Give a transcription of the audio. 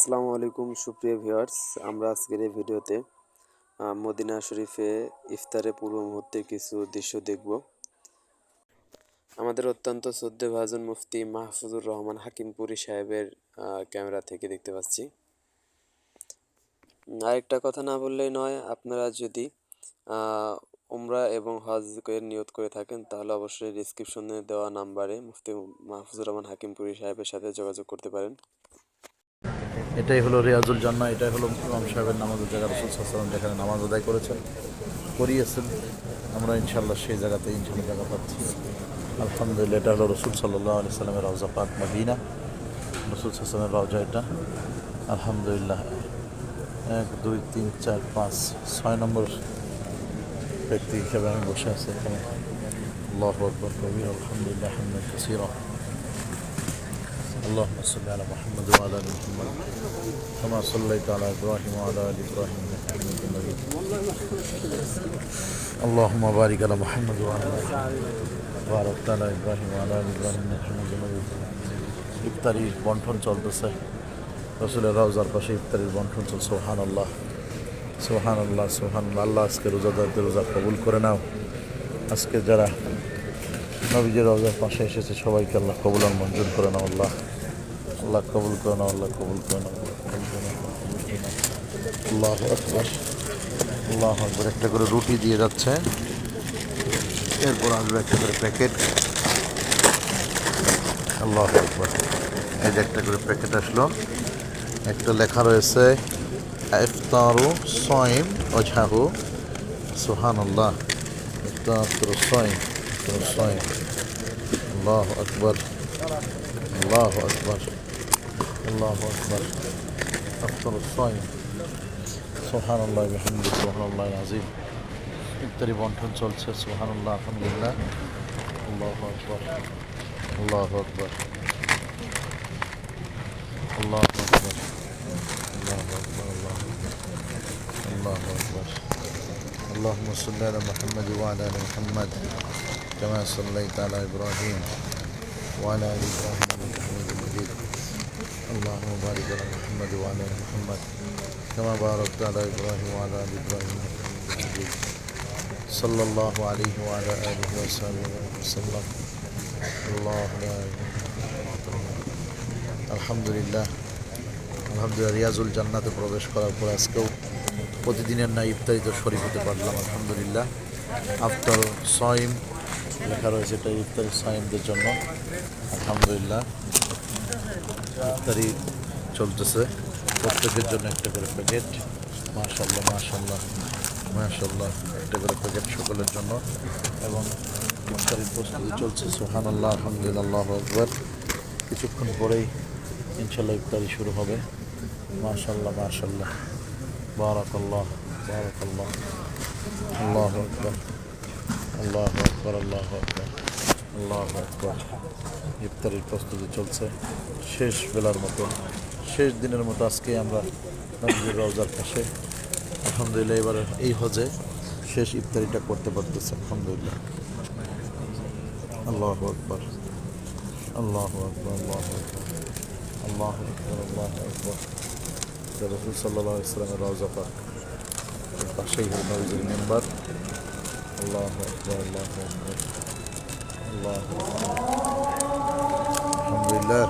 আসসালামু আলাইকুম, সুপ্রিয় ভিউয়ার্স। আমরা আজকের এই ভিডিওতে মদিনা শরীফে ইফতারে পূর্ব মুহূর্তের কিছু দৃশ্য দেখব। আমাদের অত্যন্ত শ্রদ্ধে ভাজন মুফতি মাহফুজুর রহমান হাকিমপুরি সাহেবের ক্যামেরা থেকে দেখতে পাচ্ছি। আরেকটা কথা না বললেই নয়, আপনারা যদি উমরা এবং হজের নিয়োগ করে থাকেন, তাহলে অবশ্যই ডিসক্রিপশনে দেওয়া নাম্বারে মুফতি মাহফুজুর রহমান হাকিমপুরি সাহেবের সাথে যোগাযোগ করতে পারেন। এটাই হলো রিয়াজুল জান্না এটাই হলো ইমাম সাহেবের নামাজের জায়গা, রসুল সাল্লাম যেখানে নামাজ আদায় করেছেন, করিয়েছেন। আমরা ইনশাল্লাহ সেই জায়গাতে ইনশাল্লাহ জায়গা পাচ্ছি। আলহামদুলিল্লাহ, এটা হলো রসুল সাল্লাহ আলি সাল্লামের রওজা পাক মদিনা। রসুল সাল্লামের রওজা এটা। আলহামদুলিল্লাহ, এক, দুই, তিন, চার, পাঁচ, ছয় নম্বর ব্যক্তি হিসেবে আমি বসে আছি এখানে। আল্লাহ আকবর, কবির, আলহামদুলিল্লাহ اللهم صل على محمد وعلى ال محمد كما صليت على ابراهيم وعلى ال ابراهيم انك حميد مجيد اللهم بارك على محمد وعلى ال محمد باركت على ابراهيم وعلى ال ابراهيم انك حميد مجيد ইফতারির বন্টন চলতেছে রসুলের রওজার পাশে ইফতারির বন্টন চলছে সোহান আল্লাহ সোহান আল্লাহ সোহান আল্লাহ আজকে রোজাদারদের রোজা কবুল করে নাও আজকে যারা নবীজের রওজার পাশে এসেছে সবাইকে আল্লাহ কবুল আর মঞ্জুর করে নাও আল্লাহ আল্লাহ কবুল করে নাও আল্লাহ কবুল করে নাও আল্লাহ আকবর। আল্লাহ আকবর, একটা করে রুটি দিয়ে যাচ্ছে। এরপর আসবে একটা করে প্যাকেট। আল্লাহ আকবর। এই যে একটা করে প্যাকেট আসলো। একটা লেখা রয়েছে, ইফতারু সয়েম অঝাহু সুহান আল্লাহ ইফতারু সয়েম সয়েম আল্লাহ আকবর। আল্লাহ আকবর। আল্লাহ আকবর ইফতারু সয়েম সুহান আল্লাহ বিহামদি সুহান আল্লাহ আজিম ইত্যাদি বন্টন চলছে সুহান আল্লাহ আলহামদুলিল্লাহ আল্লাহ আকবর আল্লাহ আকবর আল্লাহ আকবর আল্লাহ আকবর আল্লাহ আল্লাহ আকবর اللهم صل على محمد وعلى ال محمد كما صليت على ابراهيم وعلى ال ابراهيم انك حميد مجيد اللهم بارك على محمد وعلى ال محمد كما باركت على ابراهيم وعلى ال ابراهيم انك حميد مجيد صلى الله عليه وعلى اله وصحبه وسلم الله لا اله الا الله আলহামদুলিল্লাহ আলহামদুলিল্লাহ রিয়াজুল জান্নাতে প্রবেশ করার পর আজকেও প্রতিদিনের না ইফতারিত শরীফ হতে পারলাম আলহামদুলিল্লাহ আফতার সয়েম লেখা রয়েছে এটা ইফতারি সয়েমদের জন্য আলহামদুলিল্লাহ ইফতারি চলতেছে। প্রত্যেকের জন্য একটা করে প্যাকেট মাশাল্লাহ মাশাল্লাহ মাশাল্লাহ একটা করে প্যাকেট সকলের জন্য। এবং ইফতারির প্রস্তুতি চলছে সোহান আল্লাহ আলহামদুলিল্লাহ আকবর। কিছুক্ষণ পরেই ইনশাল্লাহ ইফতারি শুরু হবে। মাশাল্লাহ মাশাল্লাহ বারাকাল্লাহ বারাকাল্লাহ। আল্লাহ আকবর আল্লাহ আকবর আল্লাহ আকবর আল্লাহ আকবর। ইফতারির প্রস্তুতি চলছে। শেষ বেলার মতো শেষ দিনের মতো আজকে আমরা নবীর রওজার পাশে। আলহামদুলিল্লাহ, এবার এই হজে শেষ ইফতারিটা করতে পারতেছে, আলহামদুলিল্লাহ। আল্লাহ আকবর আল্লাহ আকবর আল্লাহ আকবর আল্লাহ আকবর আল্লাহ আকবর। রসুল সাল্লাহ ইসলামের রওজা পাক পাশেই হল নবীজির মেম্বার। আল্লাহ আকবর আল্লাহ আকবর, আল্লাহ আলহামদুলিল্লাহ।